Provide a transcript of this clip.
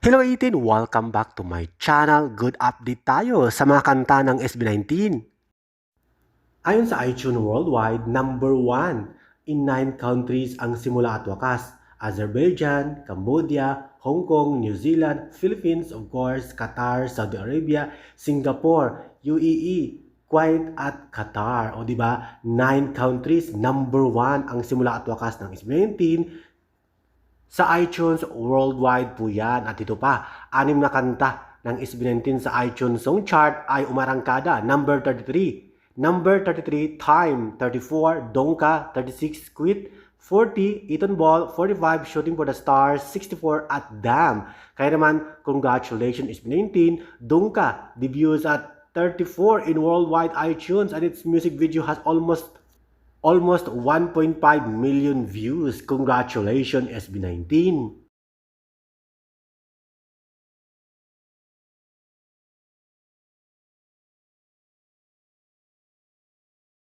Hello 18! Welcome back to my channel. Good update tayo sa mga kanta ng SB19. Ayon sa iTunes Worldwide, number 1 in 9 countries ang simula at wakas. Azerbaijan, Cambodia, Hong Kong, New Zealand, Philippines, of course, Qatar, Saudi Arabia, Singapore, UAE, Kuwait at Qatar. O di ba? 9 countries, number 1 ang simula at wakas ng SB19 sa iTunes worldwide po yan. At ito pa, anim na kanta ng SB19 sa iTunes Song Chart ay umarangkada. Number 33. Number 33, Time. 34, Donka. 36, Quit. 40, Eton Ball. 45, Shooting for the Stars. 64, at Damn. Kaya naman, congratulations SB19. Donka debuts at 34 in worldwide iTunes and its music video has almost almost 1.5 million views. Congratulations, SB19!